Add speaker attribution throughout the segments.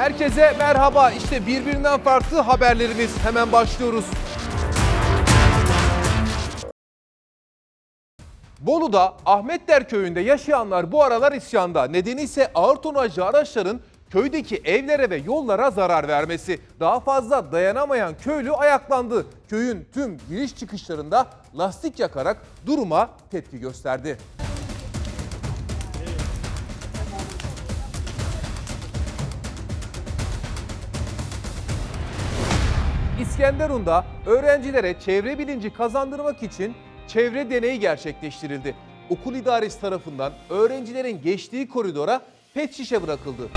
Speaker 1: Herkese merhaba. İşte birbirinden farklı haberlerimiz. Hemen başlıyoruz. Bolu'da Ahmetler köyünde yaşayanlar bu aralar isyanda. Nedeni ise ağır tonajlı araçların köydeki evlere ve yollara zarar vermesi. Daha fazla dayanamayan köylü ayaklandı. Köyün tüm giriş çıkışlarında lastik yakarak duruma tepki gösterdi. İskenderun'da öğrencilere çevre bilinci kazandırmak için çevre deneyi gerçekleştirildi. Okul idaresi tarafından öğrencilerin geçtiği koridora pet şişe bırakıldı.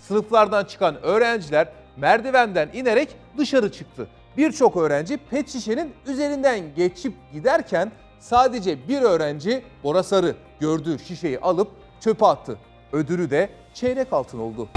Speaker 1: Sınıflardan çıkan öğrenciler merdivenden inerek dışarı çıktı. Birçok öğrenci pet şişenin üzerinden geçip giderken sadece bir öğrenci Bora Sarı gördüğü şişeyi alıp çöpe attı. Ödülü de çeyrek altın oldu.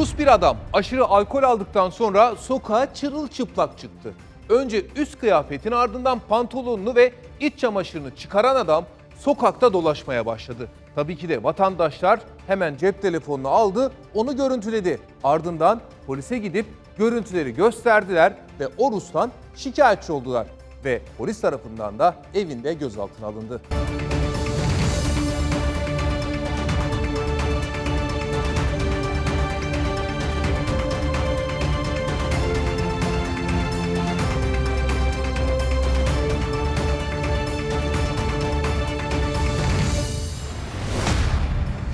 Speaker 1: Rus bir adam aşırı alkol aldıktan sonra sokağa çırılçıplak çıktı. Önce üst kıyafetin ardından pantolonunu ve iç çamaşırını çıkaran adam sokakta dolaşmaya başladı. Tabii ki de vatandaşlar hemen cep telefonunu aldı, onu görüntüledi. Ardından polise gidip görüntüleri gösterdiler ve o Rus'tan şikayetçi oldular. Ve polis tarafından da evinde gözaltına alındı.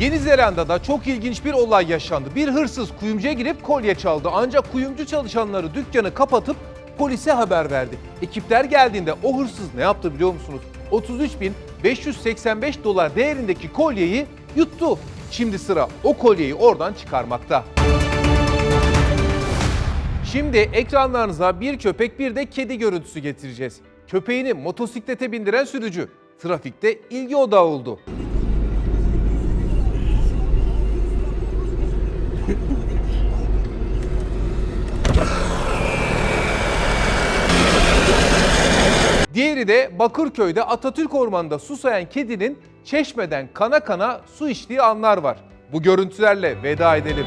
Speaker 1: Yeni Zelanda'da çok ilginç bir olay yaşandı. Bir hırsız kuyumcuya girip kolye çaldı. Ancak kuyumcu çalışanları dükkanı kapatıp polise haber verdi. Ekipler geldiğinde o hırsız ne yaptı biliyor musunuz? 33.585 dolar değerindeki kolyeyi yuttu. Şimdi sıra o kolyeyi oradan çıkarmakta. Şimdi ekranlarınıza bir köpek bir de kedi görüntüsü getireceğiz. Köpeğini motosiklete bindiren sürücü trafikte ilgi odağı oldu. Diğeri de Bakırköy'de Atatürk Ormanı'nda susayan kedinin çeşmeden kana kana su içtiği anlar var. Bu görüntülerle veda edelim.